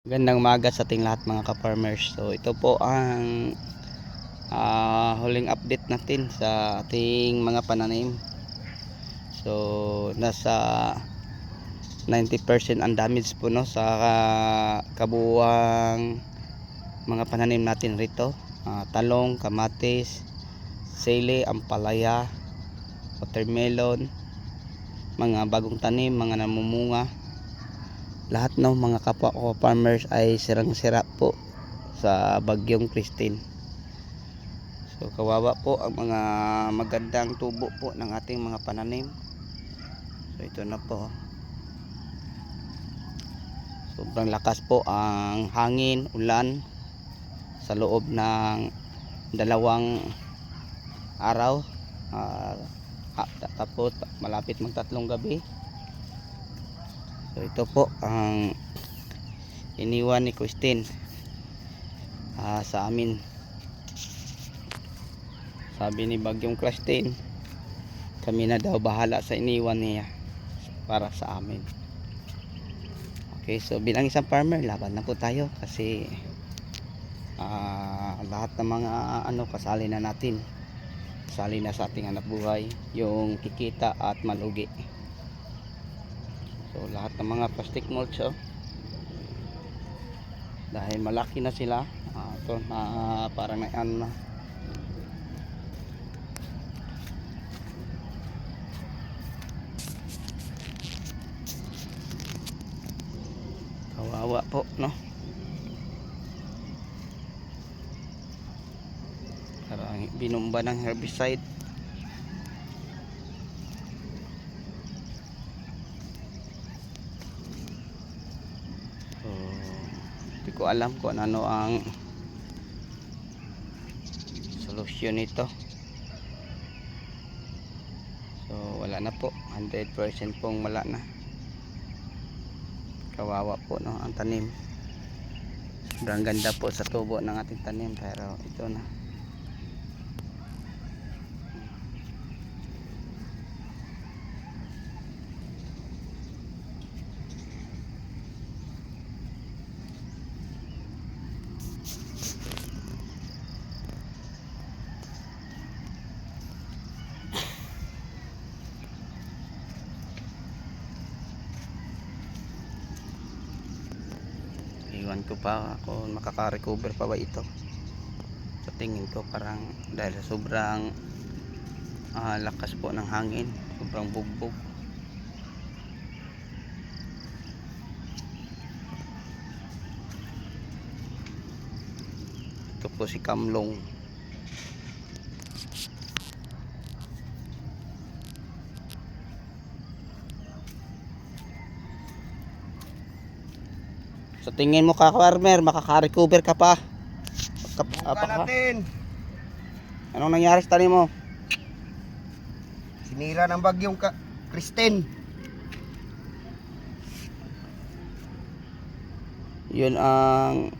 Gandang maga sa ating lahat mga ka-farmers. So ito po ang ah, huling update natin sa ating mga pananim. So nasa 90% ang damage po no sa ah, kabuuang mga pananim natin rito. Ah, talong, kamatis, sili, ampalaya, watermelon, mga bagong tanim, mga namumunga lahat ng mga kapwa ko farmers ay sirang-sira po sa bagyong Christine. So kawawa po ang mga magandang tubo po ng ating mga pananim. So ito na po. Sobrang lakas po ang hangin, ulan sa loob ng dalawang araw. Ah, tapos malapit magtatlong gabi. So ito po ang iniwan ni Christine ah, sa amin. Sabi ni Bagyong Christine, kami na daw bahala sa iniwan niya para sa amin. Okay, so bilang isang farmer, laban na po tayo kasi ah, lahat ng mga ano kasali na natin. Kasali na sa ating anak buhay, yung kikita at malugi. So lahat ng mga plastic mulch oh. Dahil malaki na sila, ah, ito na parang na ano na. Kawawa po, no? Parang binumba ng herbicide. So, hindi ko alam kung ano ang solusyon nito. So, wala na po. 100% pong wala na. Kawawa po no, ang tanim. Sobrang ganda po sa tubo ng ating tanim pero ito na. Iwan ko pa kung makaka-recover pa ba ito. Sa tingin ko parang dahil sa sobrang ah, lakas po ng hangin, sobrang bugbog. Ito po si Kamlong. Sa tingin mo ka farmer, makaka-recover ka pa. Ka, ah, pa Subukan ka? natin. Anong nangyari sa tanim mo? Sinira ng bagyong ka Kristen. Yun ang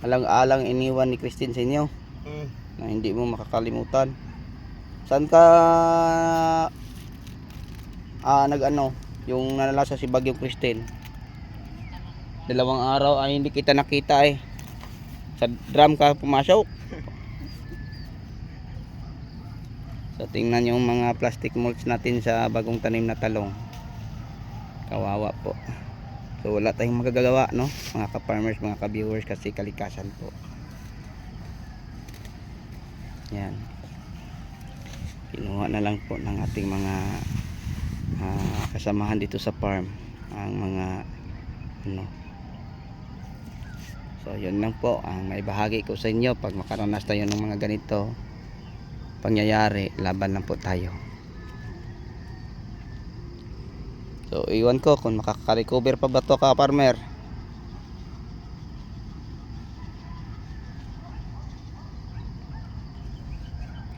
alang-alang iniwan ni Christine sa inyo Mm. na hindi mo makakalimutan. Saan ka ah nag-ano, yung nalasa si Bagyong Christine? Dalawang araw ay hindi kita nakita eh. Sa drum ka pumasok. So tingnan yung mga plastic mulch natin sa bagong tanim na talong. Kawawa po. So wala tayong magagawa no, mga ka-farmers, mga ka-viewers kasi kalikasan po. Yan. Kinuha na lang po ng ating mga ah, kasamahan dito sa farm ang mga ano. So yun lang po ang may bahagi ko sa inyo pag makaranas tayo ng mga ganito pangyayari, laban lang po tayo. So iwan ko kung makaka-recover pa ba to ka farmer.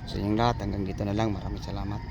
Sa inyong lahat hanggang dito na lang. Maraming salamat.